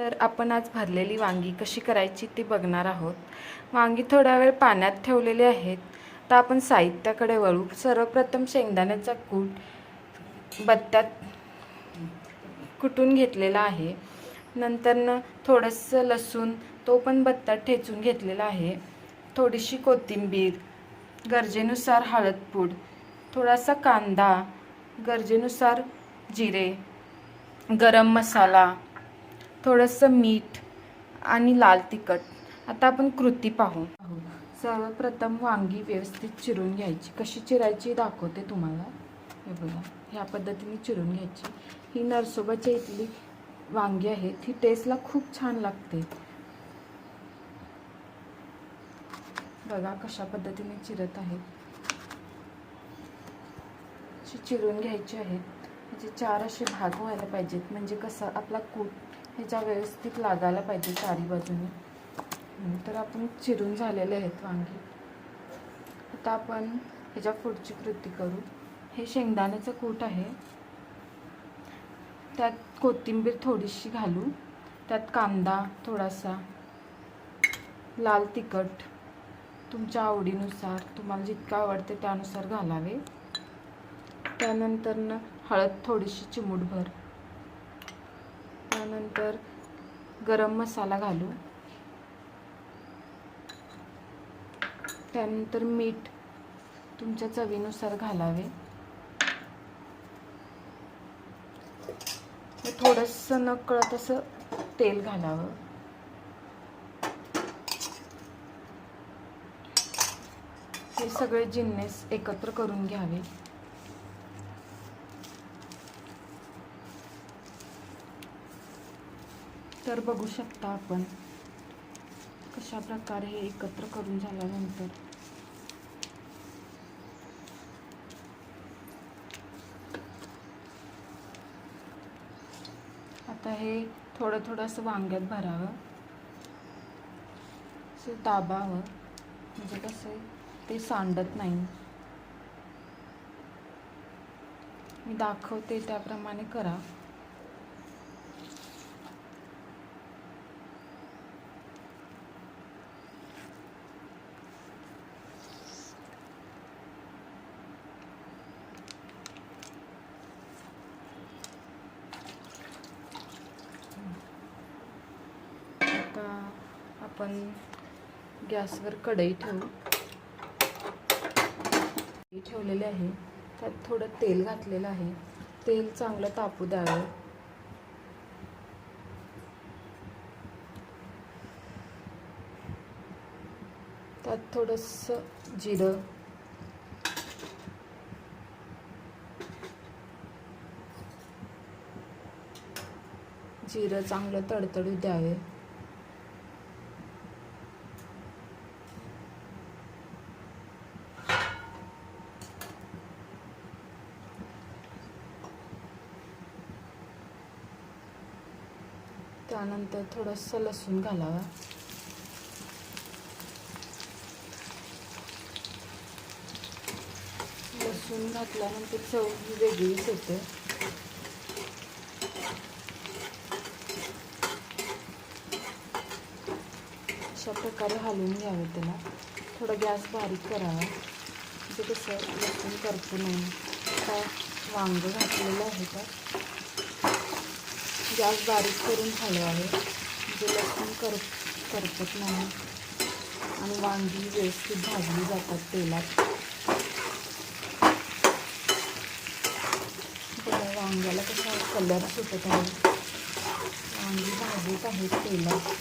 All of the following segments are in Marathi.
तर आपण आज भरलेली वांगी कशी करायची ती बघणार आहोत. वांगी थोडा वेळ पाण्यात ठेवलेली आहेत. तर आपण साहित्याकडे वळू. सर्वप्रथम शेंगदाण्याचा कूट बत्त्यात कुटून घेतलेला आहे. नंतरनं थोडंसं लसूण तो पण बत्त्यात ठेचून घेतलेला आहे. थोडीशी कोथिंबीर गरजेनुसार हळदपूड थोडासा कांदा गरजेनुसार जिरे गरम मसाला थोडंसं मीठ आणि लाल तिखट. आता आपण कृती पाहू. सर्वप्रथम वांगी व्यवस्थित चिरून घ्यायची. कशी चिरायची दाखवते तुम्हाला. हे बघा ह्या पद्धतीने चिरून घ्यायची. ही नरसोबाच्या इथली वांगी आहेत ही टेस्टला खूप छान लागते. बघा कशा पद्धतीने चिरत आहेत अशी चिरून घ्यायची आहेत म्हणजे चार असे भाग व्हायला पाहिजेत. म्हणजे कसं आपला कूट ह्याच्या व्यवस्थित लागायला पाहिजे चारी बाजूने. तर आपण चिरून झालेले आहेत वांगी. आता आपण ह्याच्या पुढची कृती करू. हे शेंगदाण्याचं कूट आहे. त्यात कोथिंबीर थोडीशी घालू. त्यात कांदा थोडासा. लाल तिखट. तुमच्या आवडीनुसार तुम्हाला जितकं आवडते त्यानुसार घालावे. त्यानंतर हळद थोडीशी चिमूटभर. त्यानंतर गरम मसाला घालू. त्यानंतर मीठ तुमच्या चवीनुसार घालावे. थोडंसं न कळत असं तेल घालावं. हे सगळे जिन्नस एकत्र करून घ्यावे. तर बघू शकता आपण कशा प्रकारे हे एकत्र करून झाल्यानंतर. आता हे थोडं थोडं असं वांग्यात भरावं. असं दाबावं. म्हणजे कसं ते सांडत नाही. मी दाखवते त्याप्रमाणे करा आता आपण गॅसवर कढई ठेवू. कढई ठेवलेली आहे. त्यात थोडं तेल घातलेलं आहे. तेल चांगलं तापू द्यावं. त्यात थोडंसं जिरं. जिरं चांगलं तडतडू द्यावे. त्यानंतर थोडंसं लसूण घालावा. लसूण घातल्यानंतर चव ही वेगळीच येते. अशा प्रकारे हलवून घ्यावे त्याला. थोडा गॅस बारीक करावा. म्हणजे कसं लसूण करतो नाही काय वांग घातलेलं आहे का गॅस बारीक करून हलवावे म्हणजे लसूण कर करपत नाही. आणि वांगी व्यवस्थित भाजली जातात तेलात. वांग्याला कसा कलर सुटत आहे. वांगी भाजत आहेत तेलात.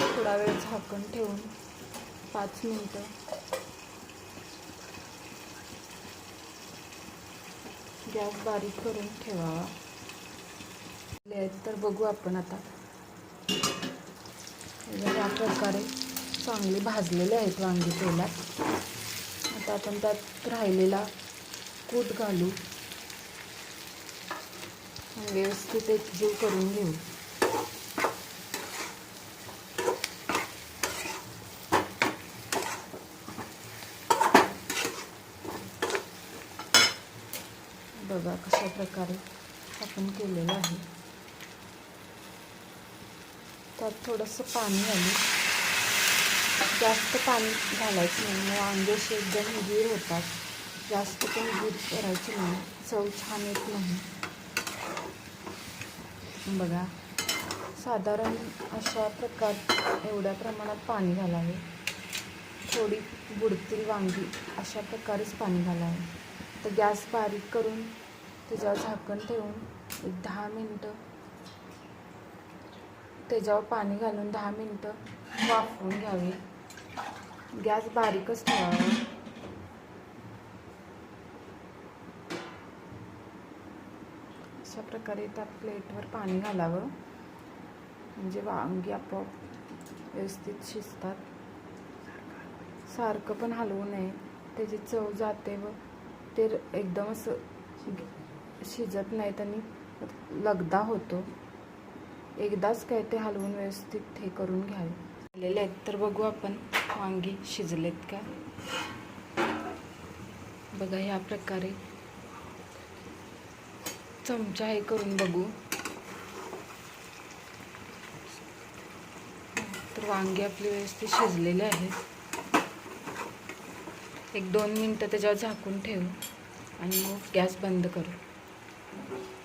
थोडा वेळ झाकण ठेवून पाच मिनटं गॅस बारीक करून ठेवावा आहेत तर बघू आपण आता. या प्रकारे चांगले भाजलेले आहेत वांगी तेलात. आता आपण त्यात राहिलेला कूट घालू. व्यवस्थित एकजीव करून घेऊ. बघा कशा प्रकारे आपण केलेलं आहे. त्यात थोडंसं पाणी आलं जास्त पाणी घालायचं नाही. वांगे असे एकदम गीर होतात. जास्त पण गीर करायची नाही. चव छान येत नाही. बघा साधारण अशा प्रकार एवढ्या प्रमाणात पाणी घालावे. थोडी बुडतील वांगी अशा प्रकारेच पाणी घालावे. तर गॅस बारीक करून त्याच्यावर झाकण ठेवून एक दहा मिनटं. त्याच्यावर पाणी घालून दहा मिनटं वाफवून घ्यावे. गॅस बारीकच ठेवावा. अशा प्रकारे त्या प्लेटवर पाणी घालावं. म्हणजे वांगी आपोआप व्यवस्थित शिजतात. सारखं पण हलवू नये. त्याची चव जाते व ते र- एकदम असं शिजत नाहीत आणि लगदा होतो. एकदाच काय ते हलवून व्यवस्थित हे करून घ्यावे. झालेले आहेत. तर बघू आपण वांगी शिजलेत का? बघा ह्या प्रकारे चमचा हे करून बघू. तर वांगी आपली व्यवस्थित शिजलेले आहेत एक दोन मिनटं त्याच्यावर झाकून ठेवू आणि मग गॅस बंद करू. Thank you.